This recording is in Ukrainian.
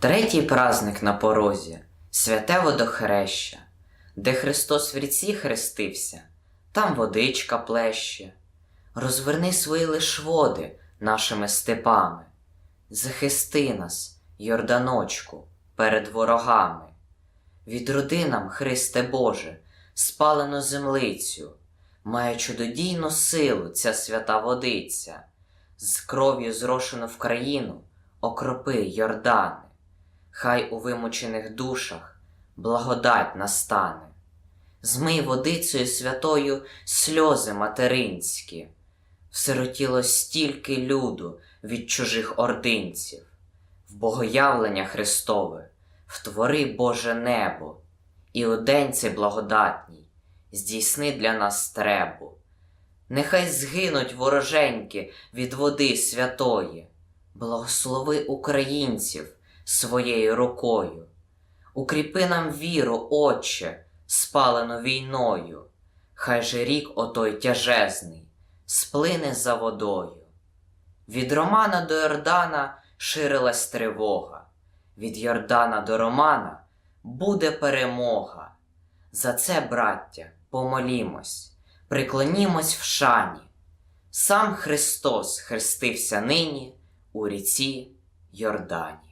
Третій праздник на порозі святе водохреща, де Христос в ріці хрестився, там водичка плеще. Розверни свої лиш води нашими степами, захисти нас, Йорданочку, перед ворогами. Відроди нам, Христе Боже, спалену землицю, має чудодійну силу ця свята водиця, з кров'ю зрошену в країну, окропи Йордани, хай у вимучених душах благодать настане. Змий водицею святою сльози материнські, всиротіло стільки люду від чужих ординців, в богоявлення Христове, втвори Боже небо, і у благодатній здійсни для нас требу. Нехай згинуть вороженьки від води святої, благослови українців своєю рукою, укріпи нам віру, Отче, спалену війною, хай же рік отой тяжезний сплине за водою. Від Романа до Йордана ширилась тривога, від Йордана до Романа буде перемога. За це, браття, помолімось, приклонімось в шані. Сам Христос хрестився нині у ріці Йордані.